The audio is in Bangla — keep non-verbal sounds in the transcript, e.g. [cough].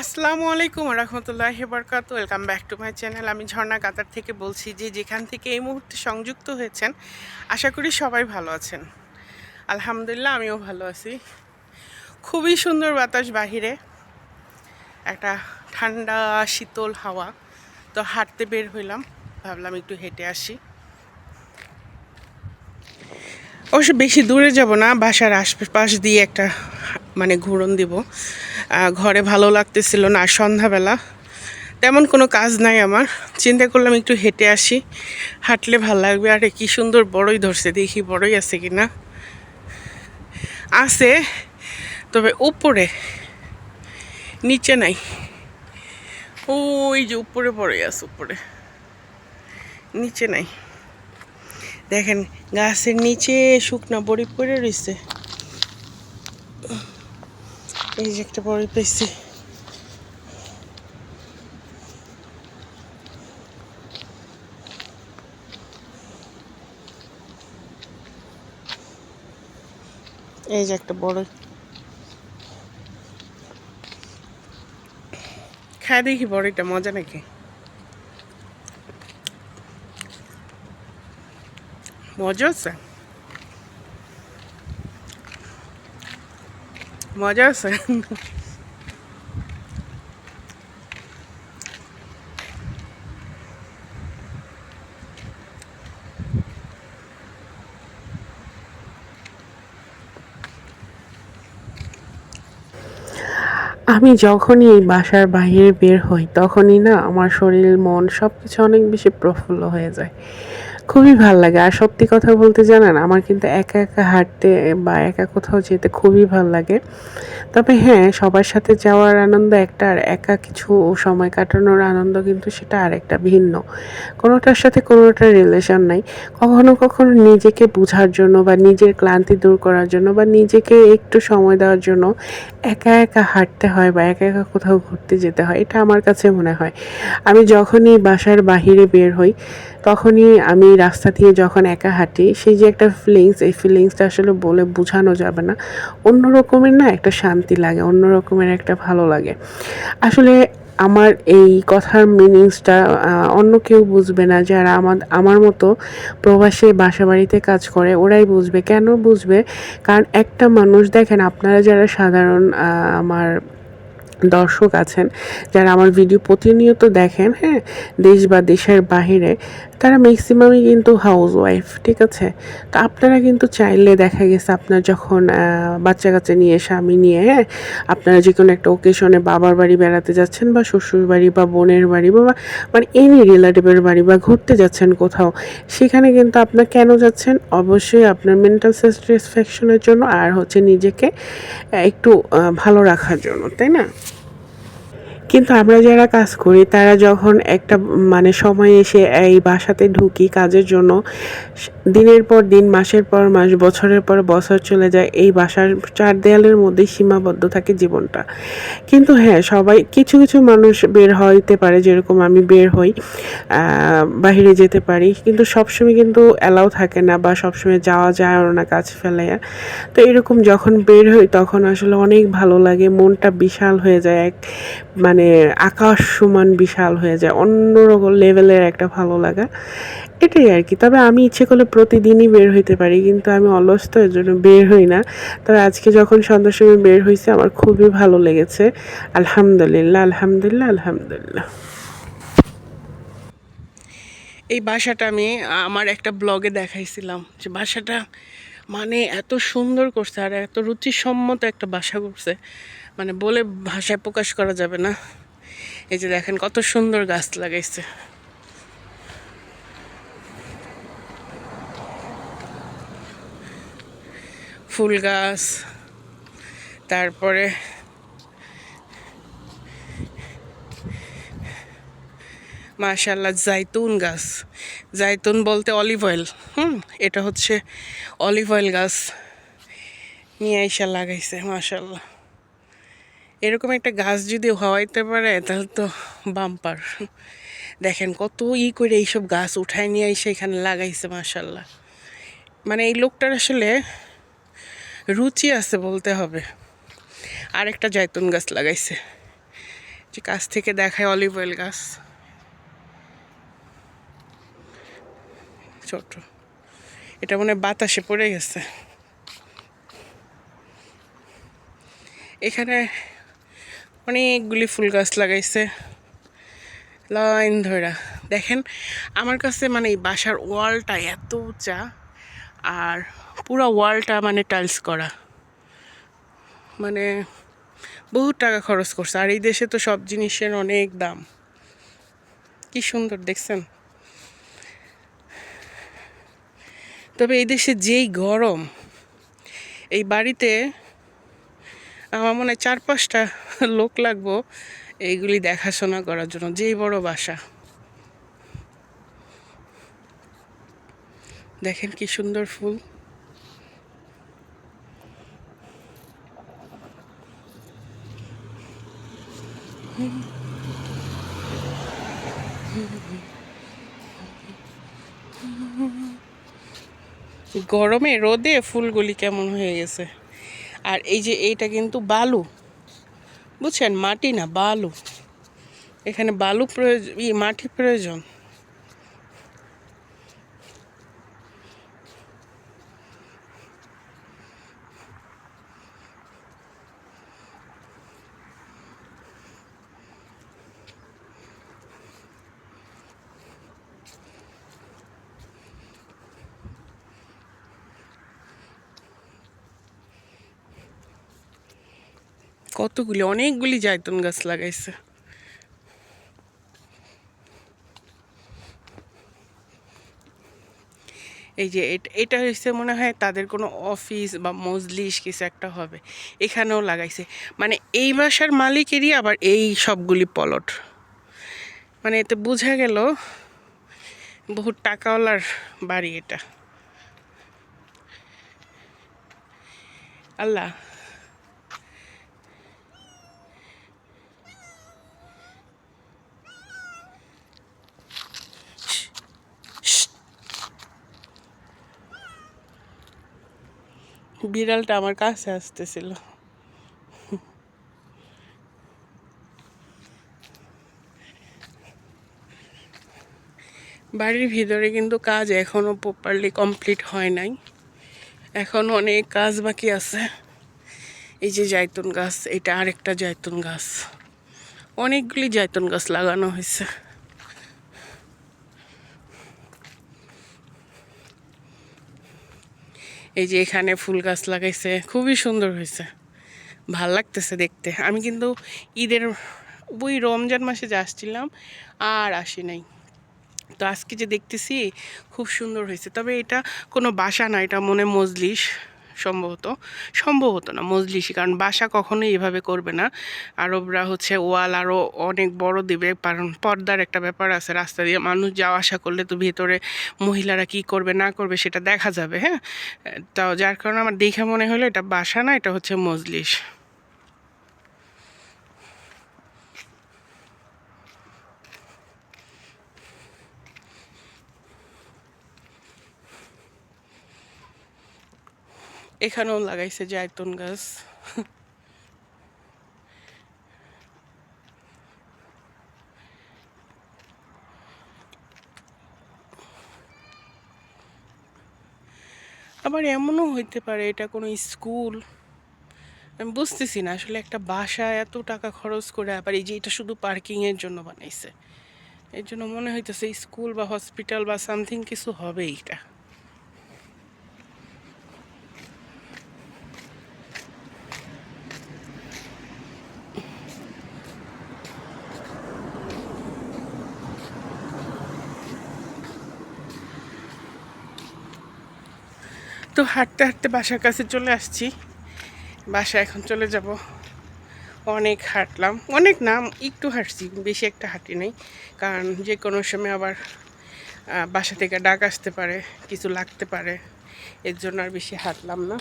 আসসালামু আলাইকুম রহমতুল্লাহ বরকাত। Welcome back to my channel আমি ঝর্ণা কাতার থেকে বলছি যে যেখান থেকে এই মুহূর্তে সংযুক্ত হয়েছেন, আশা করি সবাই ভালো আছেন। আলহামদুলিল্লাহ, আমিও ভালো আছি। খুবই সুন্দর বাতাস বাহিরে। একটা ঠান্ডা, শীতল হাওয়া। তো হাঁটতে বের হইলাম। ভাবলাম একটু হেঁটে আসি। অবশ্য বেশি দূরে যাব না। বাসার আশপাশ দিয়ে একটা মানে ঘুরন দিব। ঘরে ভালো লাগতেছিল না, সন্ধ্যাবেলা। তেমন কোনো কাজ নাই আমার। চিন্তা করলাম একটু হেঁটে আসি। হাঁটলে ভালো লাগবে। আরে, কি সুন্দর বড়ই ধরছে। দেখি বড়ই আছে কি না আছে, তবে উপরে। নিচে নাই। ওই যে উপরে বড়ই আছে, উপরে। নিচে নাই। দেখেন, গাছের নিচে শুকনা বড়ি পড়ে রয়েছে এই যে একটা বড়ি পেয়েছি। এই যে একটা বড়। খাই দেখি বড়িটা, মজা নাকি? মজা আছে? মজা আছে আমি যখনই এই বাসার বাইরে বের হই, তখনই না আমার শরীর, মন সব কিছু অনেক বেশি প্রফুল্ল হয়ে যায়। খুবই ভালো লাগে। আর সত্যি কথা বলতে জানেন, আমার কিন্তু একা একা হাঁটতে বা একা কোথাও যেতে খুবই ভালো লাগে। তবে হ্যাঁ সবার সাথে যাওয়ার আনন্দ একটা, আর একা কিছু সময় কাটানোর আনন্দ কিন্তু সেটা আরেকটা ভিন্ন। কোনোটার সাথে কোনোটার রিলেশন নাই। কখনো কখনো নিজেকে বোঝার জন্য বা নিজের ক্লান্তি দূর করার জন্য বা নিজেকে একটু সময় দেওয়ার জন্য একা একা হাঁটতে হয় বা একা একা কোথাও ঘুরতে যেতে হয়, এটা আমার কাছে মনে হয়। আমি যখনই বাসার বাহিরে বের হই তখনই আমি রাস্তা দিয়ে যখন একা হাঁটি, সেই যে একটা ফিলিংস এই ফিলিংসটা আসলে বলে বোঝানো যাবে না। অন্য রকমের না একটা শান্তি লাগে, অন্য রকমের একটা ভালো লাগে। আসলে আমার এই কথার মিনিংসটা অন্য কেউ বুঝবে না, যারা আমার আমার মতো প্রবাসে বাসা বাড়িতে কাজ করে, ওরাই বুঝবে। কেন বুঝবে? কারণ একটা মানুষ, দেখেন আপনারা যারা সাধারণ আমার দর্শক আছেন, যারা আমার ভিডিও প্রতিনিয়ত দেখেন হ্যাঁ দেশ বা দেশের বাহিরে তারা ম্যাক্সিমামই কিন্তু হাউস ওয়াইফ ঠিক আছে? তো আপনারা কিন্তু চাইলে দেখা গেছে আপনার যখন বাচ্চা কাচ্চা নিয়ে, স্বামী নিয়ে হ্যাঁ? আপনারা যে কোনো একটা ওকেশনে বাবার বাড়ি বেড়াতে যাচ্ছেন বা শ্বশুর বাড়ি বা বোনের বাড়ি বা মানে এনি রিলেটিভের বাড়ি বা ঘুরতে যাচ্ছেন কোথাও, সেখানে কিন্তু আপনার কেন যাচ্ছেন? অবশ্যই আপনার মেন্টাল স্যাটিসফ্যাকশনের জন্য আর হচ্ছে নিজেকে একটু ভালো রাখার জন্য, তাই না? কিন্তু আমরা যারা কাজ করি, তারা যখন একটা মানে সময় এসে এই বাসাতে ঢুকি কাজের জন্য দিনের পর দিন, মাসের পর মাস, বছরের পর বছর চলে যায়, এই বাসার চার দেয়ালের মধ্যেই সীমাবদ্ধ থাকে জীবনটা। কিন্তু হ্যাঁ সবাই, কিছু কিছু মানুষ বের হইতে পারে যেরকম আমি বের হই বাহিরে যেতে পারি, কিন্তু সবসময় কিন্তু অ্যালাউ থাকে না বা সবসময় যাওয়া যায় না কাজ ফেলাইয়া। তো এরকম যখন বের হই, তখন আসলে অনেক ভালো লাগে, মনটা বিশাল হয়ে যায়, এক মানে আকাশ সমান বিশাল হয়ে যায়, অন্যরকম লেভেলের একটা ভালো লাগা। এটাই আর কি। তবে আমি ইচ্ছে করলে প্রতিদিনই বের হইতে পারি, কিন্তু আমি অলস তো এর জন্য বের হই না। তবে আজকে যখন সন্ধ্যার সময় বের হয়েছে আমার খুবই ভালো লেগেছে। আলহামদুলিল্লাহ আলহামদুলিল্লাহ আলহামদুলিল্লাহ। এই বাসাটা আমি আমার একটা ব্লগে দেখাইছিলাম যে বাসাটা মানে এত সুন্দর করছে আর এত রুচিসম্মত একটা বাসা করছে। মানে বলে ভাষায় প্রকাশ করা যাবে না। এই যে দেখেন কত সুন্দর গাছ লাগাইছে। ফুল গাছ, তারপরে মাশাল্লাহ জাইতুন গাছ। জাইতুন বলতে অলিভ অয়েল, হুম? এটা হচ্ছে অলিভ অয়েল গাছ নিয়ে আইসা লাগাইছে মাশাল্লাহ এরকম একটা গাছ যদি হওয়াইতে পারে, তাহলে তো বাম্পার। দেখেন কত ই করে এইসব গাছ উঠায় নিয়ে এসে এখানে লাগাইছে মাশাল্লাহ মানে এই লোকটার আসলে রুচি আছে বলতে হবে। আরেকটা জায়তুন গাছ লাগাইছে। যে কাছ থেকে দেখায় অলিভ অয়েল গাছ। ছোট। এটা মনে বাতাসে পড়ে গেছে। এখানে অনেকগুলি ফুল গাছ লাগাইছে। লাইন ধরা দেখেন, আমার কাছে মানে এই বাসার ওয়ালটা এত উঁচা আর পুরো ওয়ালটা মানে টাইলস করা। মানে বহু টাকা খরচ করছে। আর এই দেশে তো সব জিনিসের অনেক দাম। কি সুন্দর, দেখছেন? তবে এই দেশে যেই গরম, এই বাড়িতে আমার মনে হয় চার পাঁচটা [laughs] লোক লাগবো এইগুলি দেখাশোনা করার জন্য, যেই বড় বাসা। দেখেন কি সুন্দর ফুল। গরমে রোদে ফুলগুলি কেমন হয়ে গেছে। আর এই যে এইটা কিন্তু বালু। বুঝছেন? মাটি না, বালু। এখানে বালু প্রয়োজন মাটি প্রয়োজন। কতগুলি, অনেকগুলি জায়তুন গাছ লাগাইছে। এই যে এটা হচ্ছে মনে হয় তাদের কোনো অফিস বা মজলিস কিছু একটা হবে। এখানেও লাগাইছে। মানে এই বাসার মালিকেরই আবার এই সবগুলি পলট। মানে এতে বোঝা গেল বহু টাকাওয়ালার বাড়ি এটা। আল্লাহ। বিড়ালটা আমার কাছে আসতেছিল। বাড়ির ভিতরে কিন্তু কাজ এখনও প্রপারলি কমপ্লিট হয় নাই। এখনও অনেক কাজ বাকি আছে। এই যে জায়তুন গাছ, এটা আরেকটা জায়তুন গাছ। অনেকগুলি জায়তুন গাছ লাগানো হয়েছে। এই যে এখানে ফুল গাছ লাগাইছে, খুবই সুন্দর হয়েছে। ভালো লাগতেছে দেখতে। আমি কিন্তু ঈদের ওই রমজান মাসে যে আসছিলাম আর আসি নাই। তো আজকে যে দেখতেছি, খুব সুন্দর হয়েছে। তবে এটা কোনো বাসা না, এটা মনে মজলিস। সম্ভবত সম্ভবত না মজলিসি কারণ বাসা কখনোই এভাবে করবে না। আরবরা হচ্ছে ওয়াল আরও অনেক বড় দেবে, কারণ পর্দার একটা ব্যাপার আছে রাস্তা দিয়ে। মানুষ যাওয়া আসা করলে তো ভেতরে মহিলারা কি করবে, না করবে সেটা দেখা যাবে হ্যাঁ? তাও যার কারণে আমার দেখে মনে হলো এটা বাসা না, এটা হচ্ছে মজলিস। এখানেও লাগাইছে জায়তুন গাছ। আবার এমনও হইতে পারে, এটা কোনো স্কুল। আমি বুঝতেছি না আসলে একটা বাসা এত টাকা খরচ করে, আবার এই যে এটা শুধু পার্কিংয়ের জন্য বানাইছে। এর জন্য মনে হইতেছে স্কুল বা হসপিটাল বা সামথিং কিছু হবে এটা। তো হাঁটতে হাঁটতে বাসার কাছে চলে আসছি। বাসা এখন চলে যাব। অনেক হাঁটলাম। অনেক নাম একটু হাঁটছি, বেশি একটা হাঁটি নাই। কারণ যে কোনো সময় আবার বাসা থেকে ডাক আসতে পারে, কিছু লাগতে পারে। এর জন্য আর বেশি হাঁটলাম না।